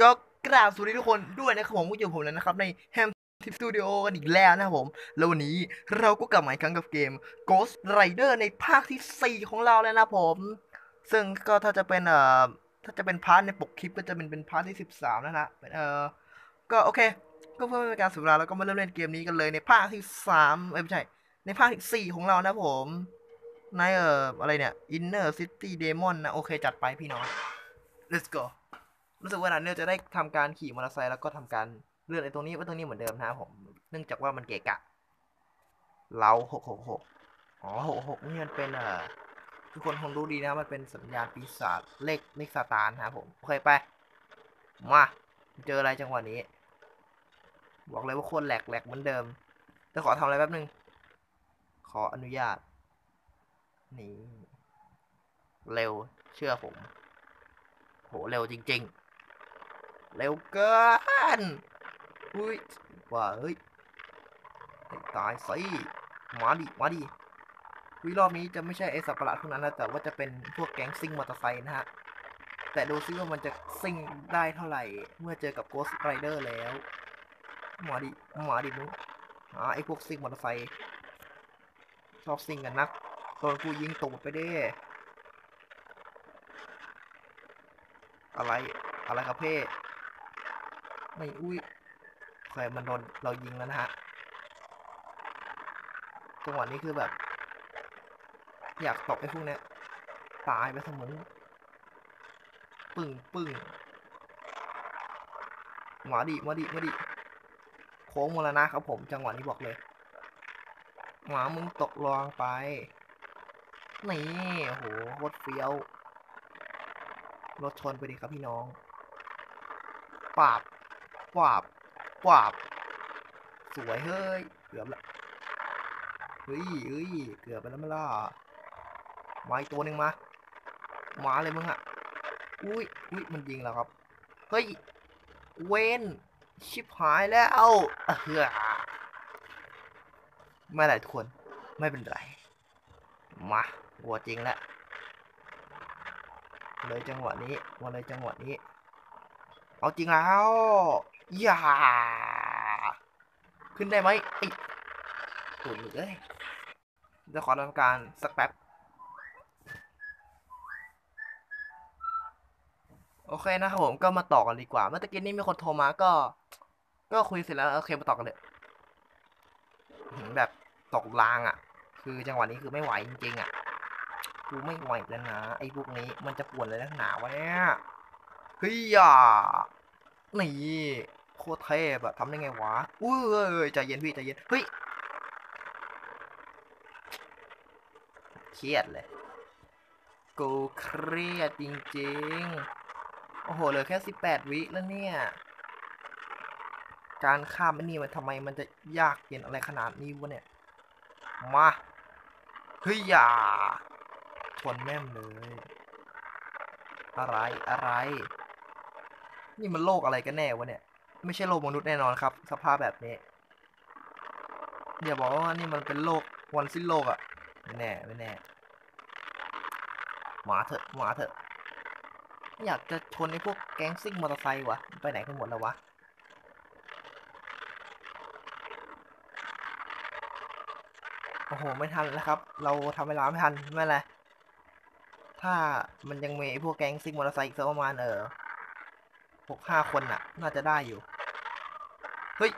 ก็กราบสวัสดีทุกคนด้วยนะครับผมก็อยู่ผมแล้วนะครับ ในแฮมทิปสตูดิโอกันอีกแล้วนะครับผม แล้ววันนี้เราก็กลับมาอีกครั้งกับเกม Ghost Rider ในภาคที่ 4 ของเราแล้วนะผม ซึ่งก็ถ้าจะเป็นเอ่อถ้าจะเป็นพาร์ทในปกคลิปก็จะเป็นเป็นพาร์ทที่ 13แล้วนะเป็นเอ่อก็โอเค ก็เพื่อไม่เป็นการสียเวลาเราก็มาเริ่มเล่นเกมนี้กันเลยในภาคที่3เอ้ยไม่ใช่ ในภาคที่4ของเรานะผมในเอ่ออะไรเนี่ย Inner City Demon นะโอเคจัดไปพี่น้อง let's go รู้สึกว่านันเนี่ยจะได้ทำการขี่มอเตอร์ไซค์แล้วก็ทำการเลื่อนไอ้ตรงนี้ไว้ตรงนี้เหมือนเดิมนะครับผม เนื่องจากว่ามันเกะกะ เราหกหกหกอ๋อหกหกนี่มันเป็นเอ่อทุกคนคงรู้ดีนะ มันเป็นสัญญาณปีศาจเลขเลขซาตานนะครับผมโอเคไป มา เจออะไรจังหวะนี้ บอกเลยว่าโคตรแหลกแหลกเหมือนเดิมจะขอทำอะไรแป๊บนึง ขออนุญาต นี่ เร็วเชื่อผม โห เร็วจริง ๆ เร็วเกินอุ้ยว่าเฮ้ยตายสิมาดิมาดิวิรอบนี้จะไม่ใช่ไอสัตว์ประหลาดพวกนั้นนะแต่ว่าจะเป็นพวกแก๊งซิ่งมอเตอร์ไซค์นะฮะ แต่ดูซิว่ามันจะซิ่งได้เท่าไหร่ เมื่อเจอกับ Ghost Rider แล้วมาดิมาดิมึงหาไอพวกซิ่งมอเตอร์ไซค์ชอบซิ่งกันนักโดนกูยิงตูดไปเด้อะไรอะไรครับเพ่ ไม่อุ้ยใครมันโดนเรายิงแล้วนะฮะจังหวะนี้คือแบบ อยากตบไอ้พวกเนี้ยตายไปเสมอปึ้งปึ้งมาดิมาดิมาดิโค้งมรณะครับผมจังหวะนี้บอกเลยหมามึงตกรองไป นี่โอ้โหโคตรเฟี้ยว รถชนไปดิครับพี่น้องปาบ ปาบปาบ สวยเฮ้ย เกือบละเฮ้ยเฮ้ยเกือบไปแล้วไม่ล่ะมาอีกตัวหนึ่งมา มาเลยมึงอะอุ้ยอุ้ยมันยิงแล้วครับ เฮ้ย เวนชิบหายแล้ว เฮ้อไม่เป็นไรทุกคน ไม่เป็นไร มาหัวจริงแล้วเลยจังหวะนี้มาเลยจังหวะนี้ เอาจริงแล้ว อย่า ขึ้นได้ไหมไอ้ตุ่นเลยจะขอทำการสักแป๊บ โอเคนะครับผมก็มาต่อกันดีกว่า เมื่อตะกี้นี้มีคนโทรมาก็ ก็คุยเสร็จแล้ว โอเคมาต่อกันเลยแบบตกรางอะ คือจังหวะนี้คือไม่ไหวจริงๆอะกูไม่ไหวแล้วนะไอ้พวกนี้มันจะปวดเลยนักหนาวะเนี่ยเฮ้ยอะ นี่โคตรเทพอะทำได้ไงวะอุ้ยใจเย็นพี่ใจเย็นเฮ้ยเครียดเลยกูเครียดจริงๆ โอ้โหเหลือแค่สิบแปดวิแล้วเนี่ย การข้ามไอ้นี่มันทำไมมันจะยากเย็นอะไรขนาดนี้วะเนี่ย มาเฮ้ยอย่าชนแม่มเลย อะไรอะไร นี่มันโลกอะไรกันแน่วะเนี่ย ไม่ใช่โลกมนุษย์แน่นอนครับ สภาพแบบนี้อย่าบอกว่านี่มันเป็นโลกวันสิ้นโลกอะไม่แน่ไม่แน่หมาเถอะหมาเถอะ อยากจะชนไอ้พวกแก๊งซิ่งมอเตอร์ไซค์วะไปไหนกันหมดแล้ววะโอ้โหไม่ทันแล้วครับ เราทำเวลาไม่ทันไม่เป็นไรถ้ามันยังมีพวกแก๊งซิ่งมอเตอร์ไซค์อีกสักประมาณเออ หกห้าคนน่ะ น่าจะได้อยู่ เฮ้ย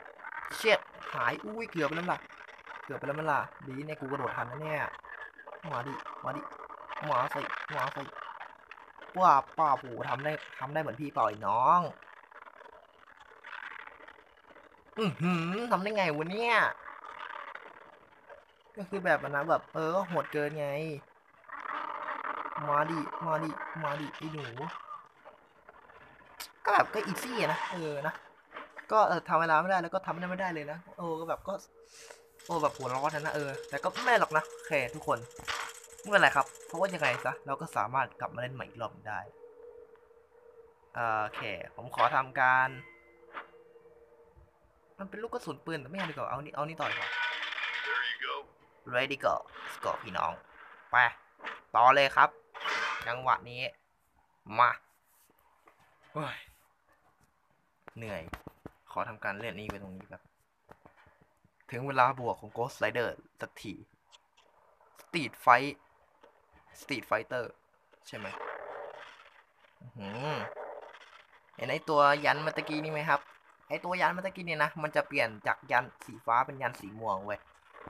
เช็ดหาย อุ้ย เกือบไปแล้วล่ะ เกือบไปแล้วมันล่ะ ดีเนี่ยกูกระโดดทันนะเนี่ย มาดิ มาดิ มาสิ มาสิว่าป้าปู่ทำได้ทำได้เหมือนพี่เปล่าไอ้น้อง อือหือทำได้ไงวะเนี่ย ก็คือแบบนะแบบ เออโหดเกินไง มาดิ มาดิ มาดิไอ้หนู ก็แบบก็อีซี่นะเออนะก็เออทำเวลาไม่ได้แล้วก็ทำได้ไม่ได้เลยนะโอ้ก็แบบก็โอ้แบบหัวร้อนนะเออแต่ก็ไม่หรอกนะโอเคทุกคนไม่เป็นไรครับ เพราะว่ายังไงซะเราก็สามารถกลับมาเล่นใหม่อีกรอบได้โอเค ผมขอทำการ มันเป็นลูกกระสุนปืนแต่ไม่เอาดีกว่าเอานี่เอานี่ต่อยก่อน ready go let's go พี่น้อง ไป ต่อเลยครับ จังหวะนี้ มาเฮ้ย เหนื่อย ขอทำการเล่นนี้ไปตรงนี้แบบ ถึงเวลาบวกของ Ghost Rider สักที Street Fight Street Fighter ใช่ไหมหเห็นไอตัวยันเมื่อตะกี้นี่ไหมครับ ไอตัวยันเมื่อตะกี้นี่นะ มันจะเปลี่ยนจากยันสีฟ้าเป็นยันสีม่วงเว้ย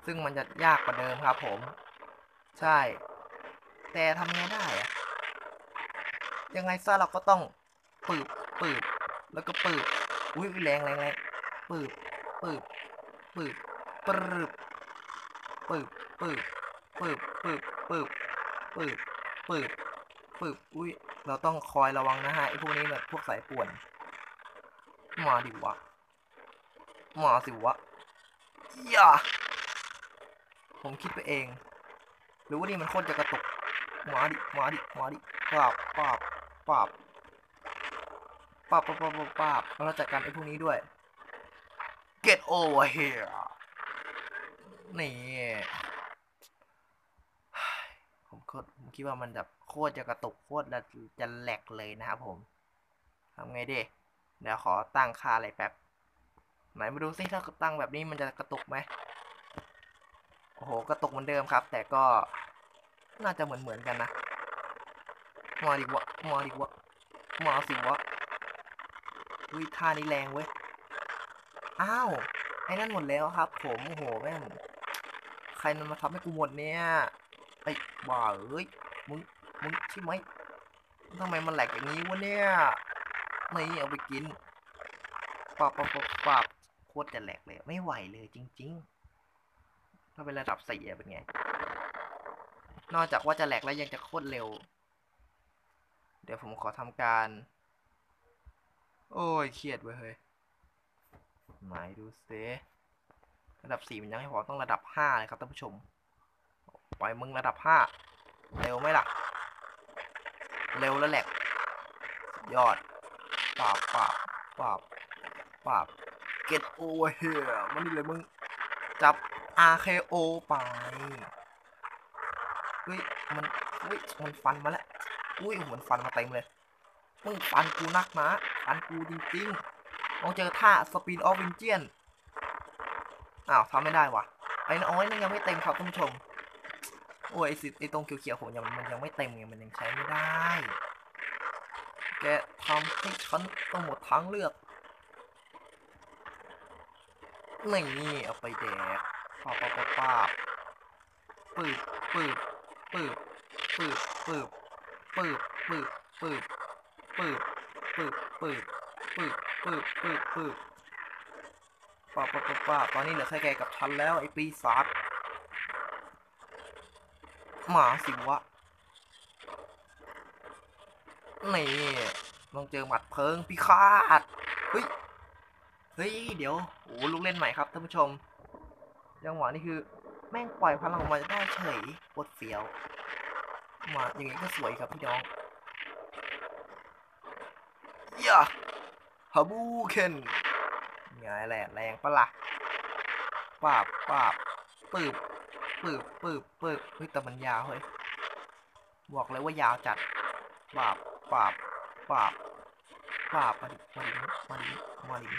ซึ่งมันจะยากกว่าเดิมครับผม ใช่ แต่ทำไงได้อะยังไงซะเราก็ต้องปืบปืบแล้วก็ปืบ อุ้ยแรงแรงแรงปืบปืบปืบปรึบปืบปืบปืบปืบปืบปืบปืบปืบอุ้ยเราต้องคอยระวังนะฮะไอพวกนี้แบบพวกสายป่วน มาดิวะ มาสิวะอย่าผมคิดไปเอง หรือว่านี่มันโคตรจะกระตุก มาดิ มาดิ มาดิปาบปาบปาบ ปาบปาบปาบปาบปาบเราจัดการไอ้พวกนี้ด้วย get over here นี่ผมก็ผมคิดว่ามันแบบโคตรจะกระตุกโคตรจะแหลกเลยนะครับผมทำไงดีเดี๋ยวขอตั้งค่าอะไรแป๊บ ไหนมาดูซิถ้าตั้งแบบนี้มันจะกระตุกไหมโอ้โหกระตุกเหมือนเดิมครับ แต่ก็น่าจะเหมือนเหมือนกันนะมาดิวะมาดิวะมาสิวะ อุ้ยท่านี้แรงเว้ย อ้าว ไอ้นั่นหมดแล้วครับ ผมโอ้โหแม่งใครมันมาทำให้กูหมดเนี่ย ไอ้บ้าเอ้ย มึง มึงใช่ไหมทำไมมันแหลกอย่างนี้วะเนี่ยนี่เอาไปกินปาบปาบปาบปาบโคตรจะแหลกเลย ไม่ไหวเลยจริง ๆ ถ้าเป็นระดับสี่เป็นไง นอกจากว่าจะแหลกแล้วยังจะโคตรเร็ว เดี๋ยวผมขอทำการ โอ้ยเครียดเว้ยเฮ้ยไหนดูซิระดับสี่มันยังไม่พอต้องระดับห้าเลยครับท่านผู้ชม ปล่อยมึงระดับห้าเร็วไหมล่ะ เร็วแล้วแหลกยอดปราบปราบปราบปราบ get over here มันนี่เลยมึง จับ RKO ไปเฮ้ยมันเฮ้ยมันฟันมาแล้วอุ้ยมันฟันมาเต็มเลย มึงฟันกูนักนะฟันกูจริงๆลองเจอท่า Spin of Vengeance อ้าวทำไม่ได้วะไอ้น้อยนั่นยังไม่เต็มครับท่านผู้ชมโอ้ยไอ้สิไอ้ตรงเขียวๆผมยังมันยังไม่เต็มไงมันยังใช้ไม่ได้ แกทำให้ฉันต้องหมดทางเลือกนี่เอาไปแดกป้าบปาบปาบปาปืบปืบปืบปืบปืบปืบปืบปืบ ปืบปืบปืบปืบปืบปืบปืบปาบปาปาบปาตอนนี้เหลือแค่แกกับฉันแล้วไอ้ปีศาจหมาสิวะนี่ลองเจอหมัดเพิงพิฆาตเฮ้ยเฮ้ยเดี๋ยวโอ้ลูกเล่นใหม่ครับท่านผู้ชมจังหวะนี้คือแม่งปล่อยพลังออกมาได้เฉยโคตรเฟี้ยว มาอย่างงี้ก็สวยครับพี่น้อง ยฮับูเคนไงแหละแรงปะละ่ะปาบปาบปืบปืบปืบปืบเฮ้ยแต่มันยาวเฮ้ยบอกเลยว่ายาวจัดปาบปาบปาบปาบมาดิมาดิมาดิมาดิ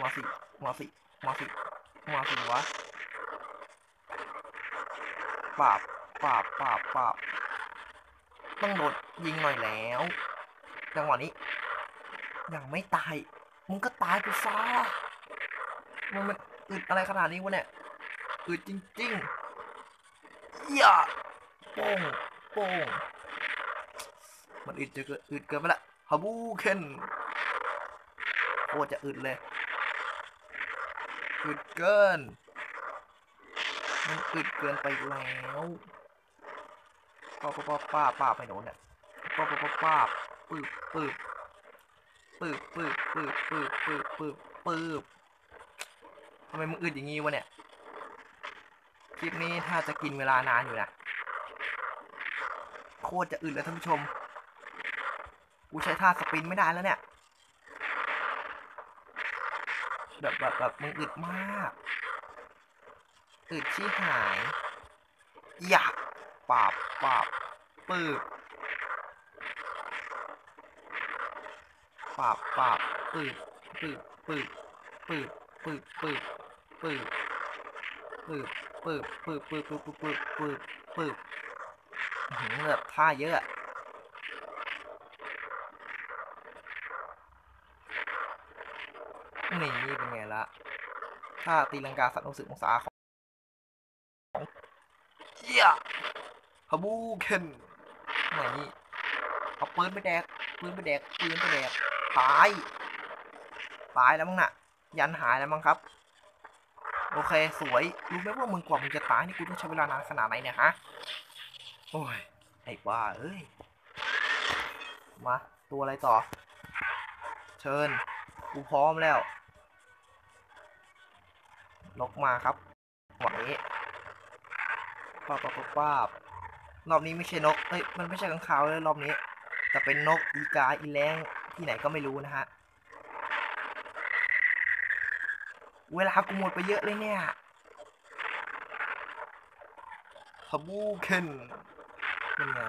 มาสิมาสิมาสิมาสิวะปาบปาบปาบปาบ ต้องโดดยิงหน่อยแล้ว จังหวะนี้ ยังไม่ตาย มึงก็ตายไปซะมันมันอึดอะไรขนาดนี้วะเนี่ย อึดจริงๆอย่าโป้งโป้งมันอึดจะเกิดอึดเกินไปละฮับูเคนโคตรจะอึดเลย อึดเกิน มันอึดเกินไปแล้ว ป้าป้าป้าป้าป้าไปโน่นเนี่ยป้าป้าป้าป้าปืบปืบปืบปืบปืบปืบปืบปืบปืบทำไมมึงอึดอย่างงี้วะเนี่ย คลิปนี้ถ้าจะกินเวลานานอยู่นะ โคตรจะอึดเลยท่านผู้ชม กูใช้ท่าสปินไม่ได้แล้วเนี่ยแบบแบบแบบมึงอึดมาก อึดที่หาย อยาก ปาบปาบปืบปาบปาบปืดปืดปืดปืดปืดปืดปืดปืดปืดปืดปืดปืดปืดปืดปืดหืมแบบท่าเยอะนี่เป็นไงละท่าตีลังกาสัตว์องศาองศาของเยี่ย ฮาบูเคนไหนเอาปืนไปแดกปืนไปแดกปืนไปแดกตายตายแล้วมั้งน่ะ ยันหายแล้วมั้งครับ โอเคสวยรู้ไหมว่ามึงกว่ามึงจะตายนี่กูต้องใช้เวลานานขนาดไหนเนี่ยฮะโอ้ยไอ้บ้าเอ้ยมาตัวอะไรต่อ เชิญกูพร้อมแล้วนกมาครับไหวป้าบป้าบป้าบป้าบ รอบนี้ไม่ใช่นกเอ้ยมันไม่ใช่กังขาวเลยรอบนี้ แต่เป็นนกอีกาอีแรงที่ไหนก็ไม่รู้นะฮะ เวลากูหมดไปเยอะเลยเนี่ยฮับูเคนเป็นไง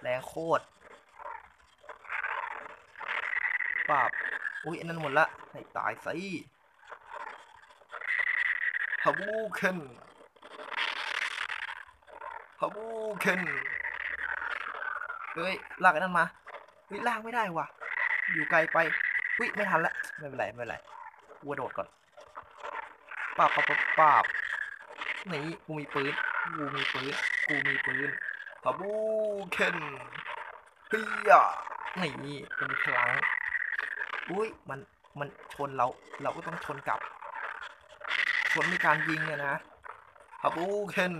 แรงโคตรปราบอุ้ยอันนั้นหมดละให้ตายสิฮับูเคน ฮับูเคนเฮ้ยลากไอ้นั่นมาเฮ้ยลากไม่ได้ว่ะ อยู่ไกลไปเฮ้ยไม่ทันละไม่เป็นไรไม่เป็นไรกูโดดก่อนปาบปาบปาบปาบนี่กูมีปืนกูมีปืนกูมีปืนฮับูเคนเฮียนี่กูมีพลังอุ้ยมันมันชนเรา เราก็ต้องชนกลับ ชนในการยิงอะนะฮับูเคน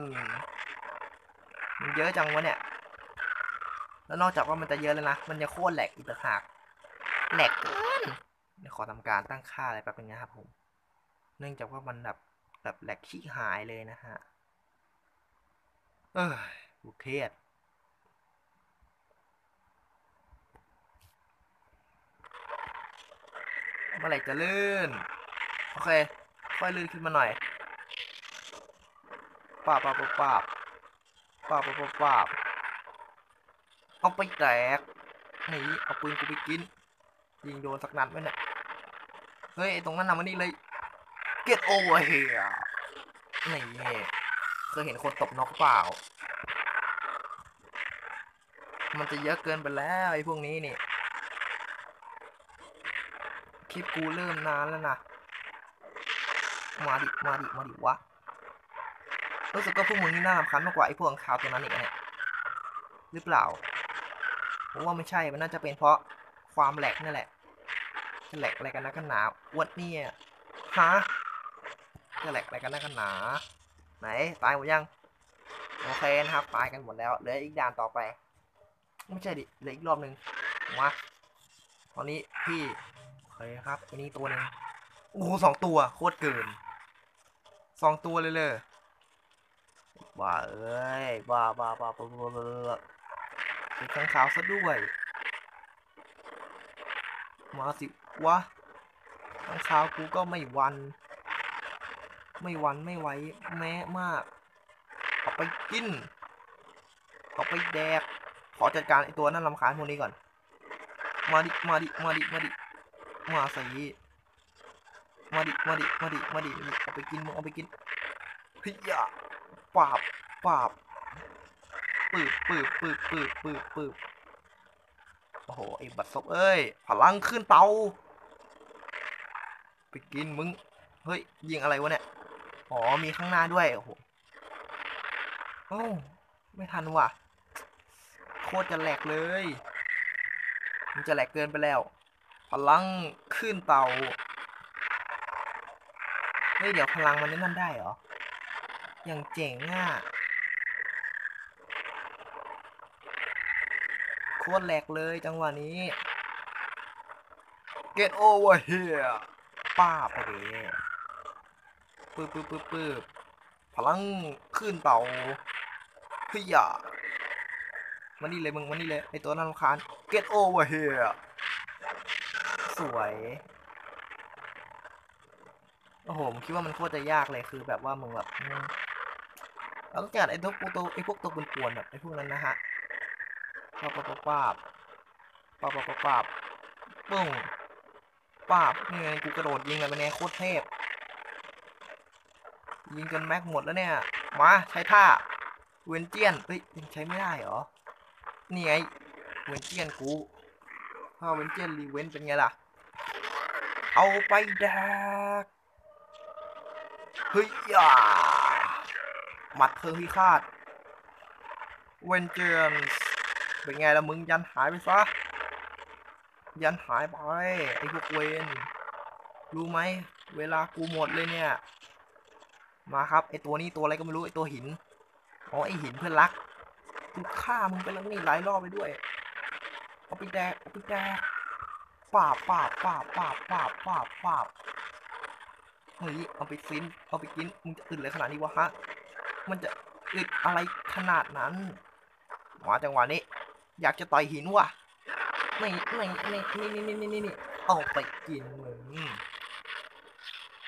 มันเยอะจังวะเนี่ย แล้วนอกจากว่ามันจะเยอะแล้วนะ มันจะโคตรแหลกอีกต่างหากแหลกเกินเดี๋ยวขอทำการตั้งค่าอะไรแป๊บนึงนะครับผม เนื่องจากว่ามันแบบแบบแหลกขี้หายเลยนะฮะ เออกูเครียดเมื่อไหร่จะลื่น โอเค ค่อยลื่นขึ้นมาหน่อยป้าบป้าบป้าบ ป้าบป้าบป้าบป้าเอาไปแตกหนีเอาปืนกูไปกิน ยิงโดนสักนัดไหมเนี่ย เฮ้ยไอ้ตรงนั้นนำมานี่เลย get over here นี่เคยเห็นคนตบนกเปล่า มันจะเยอะเกินไปแล้วไอ้พวกนี้นี่ คลิปกูเริ่มนานแล้วนะ มาดิ มาดิ มาดิวะ รู้สึกว่าพวกมึงนี่น่ารำคาญมากกว่าไอ้พวกข่าวตัวนั้นอีกนะเนี่ยหรือเปล่าผมว่าไม่ใช่มันน่าจะเป็นเพราะความแหลกนี่แหละจะแหลกอะไรกันนะกันหนาอวดเนี่ยฮะจะแหลกอะไรกันนะกันหนา ไหนตายหมดยังโอเคนะครับตายกันหมดแล้วเหลืออีกด่านต่อไป ไม่ใช่ดิเหลืออีกรอบหนึ่งมาตอนนี้พี่โอเคครับอันนี้ตัวหนึ่งโอ้โหสองตัวโคตรเกินสองตัวเลยเลย บ้าเอ้ยบ้าบ้าบ้าบ้าบ้าบ้าบ้าเป็นข้างขาวซะด้วย มาสิวะข้างขาวกูก็ไม่วัน ไม่วันไม่ไหวแม้มากเอาไปกินเอาไปแดก ขอจัดการไอตัวนั่นลำคาญพวกนี้ก่อน มาดิ มาดิ มาดิ มาดิ มาสิมาดิ มาดิ มาดิ มาดิ เอาไปกินมึงเอาไปกินเฮีย ปาบปาบปืบปืบปืบปืบปืบปืบโอ้โหไอ้บัตรซบเอ้ยพลังขึ้นเตาไปกินมึง เฮ้ย ยิงอะไรวะเนี่ย อ๋อ มีข้างหน้าด้วย โอ้โหโอ้ไม่ทันว่ะ โคตรจะแหลกเลย มันจะแหลกเกินไปแล้ว พลังขึ้นเตา เฮ้ย เดี๋ยวพลังมันนั่นได้เหรอ อย่างเจ๋งอะโคตรแหลกเลยจังหวะนี้ get over here ป้าบไปเดปึ๊บปึ๊บปึ๊บปึ๊บพลังขึ้นเต่าเฮียมานี่เลยมึงมานี่เลยไอตัวน่ารำคาญ get over here สวยโอ้โหผมคิดว่ามันโคตรจะยากเลยคือแบบว่ามึงแบบ เราต้องจัดไอ้พวกตัวไอ้พวกตัวกวนๆแบบไอ้พวกนั้นนะฮะปาบปาบปาบปาบปาบป้าบป้าบปุ้งปาบนี่ไงกูกระโดดยิงเลยเป็นไงโคตรเทพยิงจนแม็กหมดแล้วเนี่ย มาใช้ท่าเวนเจียนเฮ้ยยังใช้ไม่ได้เหรอ นี่ไงเวนเจียนกูถ้าเวนเจียนรีเวนเป็นไงล่ะ เอาไปแดกเฮ้ยอ่า หมัดเพิงพิฆาตเวนเจียนเป็นไงละมึงยันหายไปซะ ยันหายไปไอ้พวกเวนรู้ไหม เวลากูหมดเลยเนี่ย มาครับไอตัวนี้ตัวอะไรก็ไม่รู้ไอตัวหิน อ๋อไอหินเพื่อนรัก กูฆ่ามึงไปแล้วนี่หลายรอบไปด้วย เอาไปแดกเอาไปแดกปาบปาบปาบปาบปาบปาบปาเฮ้ยเอาไปซินเอาไปกิน มึงจะอึดเลยขนาดนี้วะฮะ มันจะอึดอะไรขนาดนั้น มาจังหวะนี้ อยากจะต่อยหินว่ะไม่ไม่ไม่ไม่ไม่ไม่ไม่นี่เอาไปกินมึง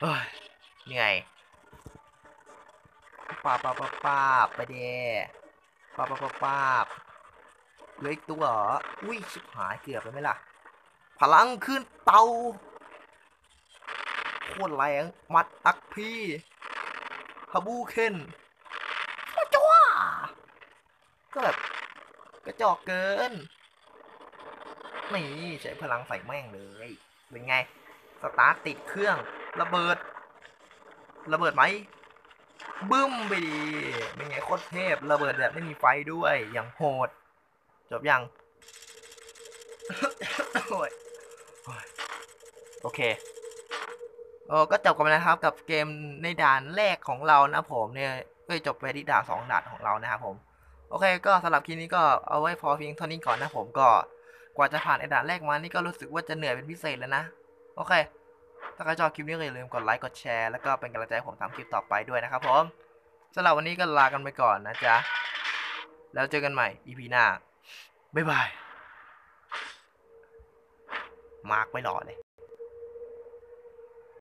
เฮ้ยเหนื่อยป้าป้าป้าป้าไปเดป้าป้าป้าป้าเหลืออีกตัวเหรออุ้ยชิบหายเกือบไปไหมล่ะ พลังขึ้นเตาโคตรแรงมัดอักพี่ขบูเคน ก็แบบกระจอกเกิน นี่ใช้พลังใส่แม่งเลย เป็นไง สตาร์ทติดเครื่อง ระเบิด ระเบิดไหมบึ้มไปดีเป็นไงโคตรเทพ ระเบิดแบบไม่มีไฟด้วย อย่างโหด จบยัง โอ้ยโอ้ยโอเคเออก็จบกันไปแล้วครับกับเกมในด่านแรกของเรานะผมเนี่ยก็จบไปที่ด่านสองด่านของเรานะครับผม โอเค ก็สำหรับคลิปนี้ก็เอาไว้พอเพียงเท่านี้ก่อนนะผมก็กว่าจะผ่านไอ้ด่านแรกมานี่ก็รู้สึกว่าจะเหนื่อยเป็นพิเศษแล้วนะ โอเค ถ้าใครชอบคลิปนี้ก็อย่าลืมกดไลค์กดแชร์แล้วก็เป็นกำลังใจให้ผมทำคลิปต่อไปด้วยนะครับผมสำหรับวันนี้ก็ลากันไปก่อนนะจ๊ะแล้วเจอกันใหม่ EP หน้าบ๊ายบายมาร์กไว้รอเลย